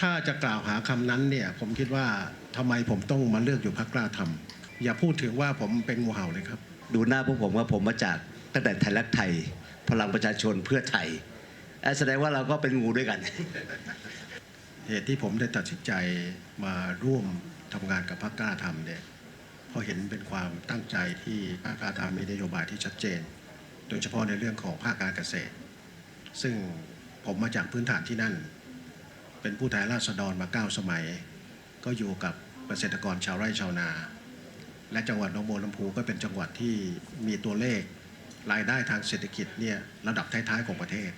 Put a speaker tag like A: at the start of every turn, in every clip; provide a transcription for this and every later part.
A: ถ้าจะกล่าวหาคำนั้นเนี่ยผมคิดว่าทำไมผมต้องมาเลือกอยู่พักกล้าทำอย่าพูดถึงว่าผมเป็นงูเห่าเลยครับ
B: ดูหน้าพวกผมว่าผมมาจากตั้งแต่ไทยรักไทย พลังประชาชนเพื่อไทยเอ่อแสดงว่าเราก็เป็นงูด้วยกัน
A: เหตุที่ผมได้ตัดสินใจมาร่วมทำงานกับพักกล้าทำเนี่ยเพราะเห็นเป็นความตั้งใจที่พักกล้าทำมีนโยบายที่ชัดเจน โดยเฉพาะในเรื่องของภาคการเกษตร ซึ่งผมมาจากพื้นฐานที่นั่น เป็นผู้แทนราษฎรมาเก้าสมัย ก็อยู่กับเกษตรกรชาวไร่ชาวนา และจังหวัดหนองบัวลำพูก็เป็นจังหวัดที่มีตัวเลขรายได้ทางเศรษฐกิจเนี่ยระดับท้ายๆของประเทศ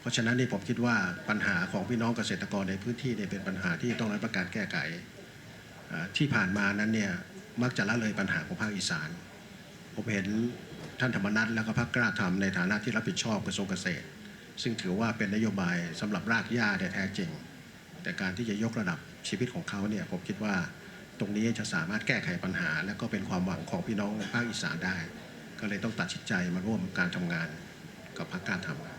A: เพราะฉะนั้นนี่ผมคิดว่าปัญหาของพี่น้องเกษตรกรในพื้นที่เนี่ยเป็นปัญหาที่ต้องรับประการแก้ไขที่ผ่านมานั้นเนี่ยมักจะละเลยปัญหาของภาคอีสาน ผมเห็นท่านธรรมนัฐแล้วก็พรรคกล้าทำในฐานะที่รับผิดชอบกระทรวงเกษตร ซึ่งถือว่าเป็นนโยบายสำหรับรากหญ้าแท้จริง แต่การที่จะยกระดับชีวิตของเขาเนี่ยผมคิดว่าตรงนี้จะสามารถแก้ไขปัญหา และก็เป็นความหวังของพี่น้องภาคอีสานได้ ก็เลยต้องตัดสินใจมาร่วมการทำงานกับพรรคกล้าทำครับ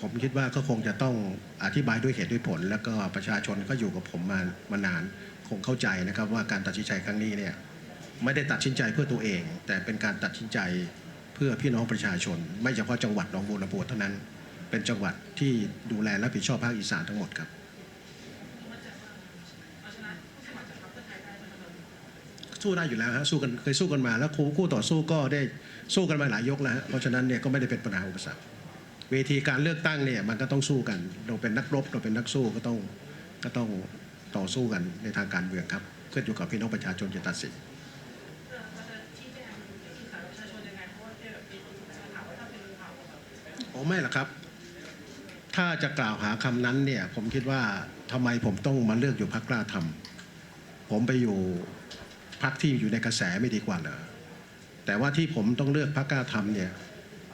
A: ผมคิดว่าก็คงจะต้องอธิบายด้วยเหตุด้วยผล แล้วก็ประชาชนก็อยู่กับผมมามานาน คงเข้าใจนะครับว่าการตัดสินใจครั้งนี้เนี่ย ไม่ได้ตัดสินใจเพื่อตัวเอง แต่เป็นการตัดสินใจเพื่อพี่น้องประชาชน ไม่เฉพาะจังหวัดหนองบัวลำพูเท่านั้น เป็นจังหวัดที่ดูแลและผิดชอบภาคอีสานทั้งหมดครับสู้ได้อยู่แล้วฮะสู้กันเคยสู้กันมาแล้วคู่คู่ต่อสู้ก็ได้สู้กันมาหลายยกแล้วฮะเพราะฉะนั้นเนี่ยก็ไม่ได้เป็นปัญหาอุปสรรคเวทีการเลือกตั้งเนี่ยมันก็ต้องสู้กัน เราเป็นนักรบเราเป็นนักสู้ก็ต้องก็ต้องต่อสู้กันในทางการเมืองครับขึ้นอยู่กับพี่น้องประชาชนจะตัดสินโอ้ ไม่หรอกครับ ถ้าจะกล่าวหาคำนั้นเนี่ย ผมคิดว่าทำไมผมต้องมาเลือกอยู่พักกล้าทำผมไปอยู่พักที่อยู่ในกระแสไม่ดีกว่าเหรอแต่ว่าที่ผมต้องเลือกพักกล้าทำเนี่ย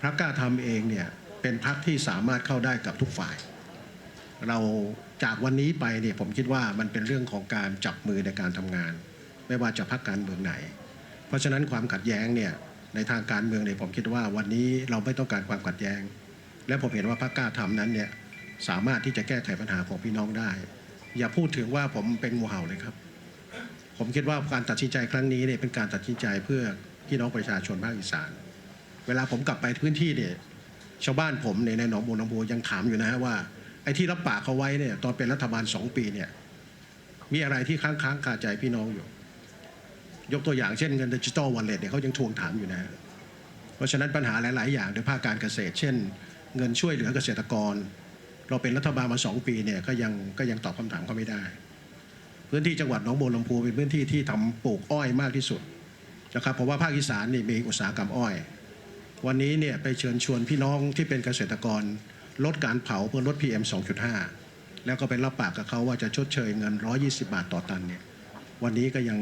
A: พรรคกล้าทำเองเนี่ยเป็นพรรคที่สามารถเข้าได้กับทุกฝ่าย เราจากวันนี้ไปเนี่ยผมคิดว่ามันเป็นเรื่องของการจับมือในการทำงาน ไม่ว่าจะพรรคการเมืองไหน เพราะฉะนั้นความขัดแย้งเนี่ยในทางการเมืองเนี่ยผมคิดว่าวันนี้เราไม่ต้องการความขัดแย้ง และผมเห็นว่าพรรคกล้าทำนั้นเนี่ยสามารถที่จะแก้ไขปัญหาของพี่น้องได้ อย่าพูดถึงว่าผมเป็นงูเห่าเลยครับ ผมคิดว่าการตัดสินใจครั้งนี้เนี่ยเป็นการตัดสินใจเพื่อพี่น้องประชาชนภาคอีสาน เวลาผมกลับไปพื้นที่เนี่ยชาวบ้านผมเนี่ยในหนองบัวลำพูยังถามอยู่นะฮะว่าไอ้ที่รับปากเขาไว้เนี่ยตอนเป็นรัฐบาลสองปีเนี่ยมีอะไรที่ค้างค้างคาใจพี่น้องอยู่ ยกตัวอย่างเช่นเงินดิจิตอลวอลเล็ตเนี่ยเขายังทวงถามอยู่นะฮะเพราะฉะนั้นปัญหาหลาย ๆ อย่างโดยภาคการเกษตร เช่น เงินช่วยเหลือเกษตรกร เราเป็นรัฐบาลมาสองปีเนี่ยก็ยังก็ยังตอบคำถามเขาไม่ได้ พื้นที่จังหวัดหนองบัวลำพูเป็นพื้นที่ที่ทำปลูกอ้อยมากที่สุดนะครับเพราะว่าภาคอีสานนี่มีอุตสาหกรรมอ้อย วันนี้เนี่ยไปเชิญชวนพี่น้องที่เป็นเกษตรกร ลดการเผาเพื่อลด PM 2.5 แล้วก็ไปรับปากกับเขาว่าจะชดเชยเงิน 120 บาทต่อตันเนี่ยวันนี้ก็ยัง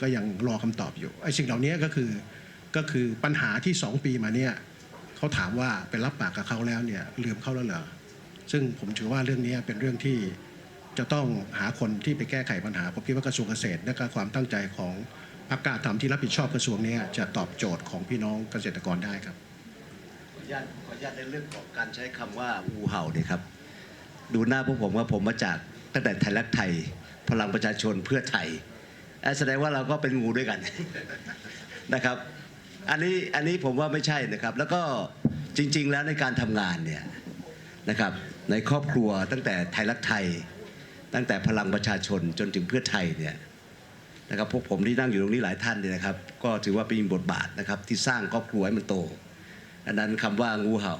A: ก็ยังรอคำตอบอยู่ไอ้สิ่งเหล่านี้ก็คือก็คือปัญหาที่ 2 ปีมาเนี่ย เขาถามว่าไปรับปากกับเขาแล้วเนี่ยลืมเขาแล้วเหรอซึ่งผมถือว่าเรื่องนี้เป็นเรื่องที่จะต้องหาคนที่ไปแก้ไขปัญหาผมคิดว่ากระทรวงเกษตรและความตั้งใจของพรรคกล้าทำที่รับผิดชอบกระทรวงนี้จะตอบโจทย์ของพี่น้องเกษตรกรได้ครับ
B: ขออนุญาตขออนุญาตในเรื่องของการใช้คำว่างูเห่าเนี่ยครับ ดูหน้าพวกผมว่าผมมาจากตั้งแต่ไทยรักไทย พลังประชาชนเพื่อไทยอ่อแสดงว่าเราก็เป็นงูด้วยกันนะครับ อันนี้อันนี้ผมว่าไม่ใช่นะครับ แล้วก็จริง ๆ แล้วในการทำงานเนี่ยนะครับ ในครอบครัวตั้งแต่ไทยรักไทย ตั้งแต่พลังประชาชนจนถึงเพื่อไทยเนี่ยนะครับพวกผมที่นั่งอยู่ตรงนี้หลายท่านเนี่ยนะครับ ก็ถือว่าเป็นบทบาทนะครับที่สร้างครอบครัวให้มันโต อันนั้นคำว่างูเห่า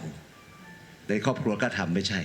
B: ในครอบครัวก็ทำไม่ใช่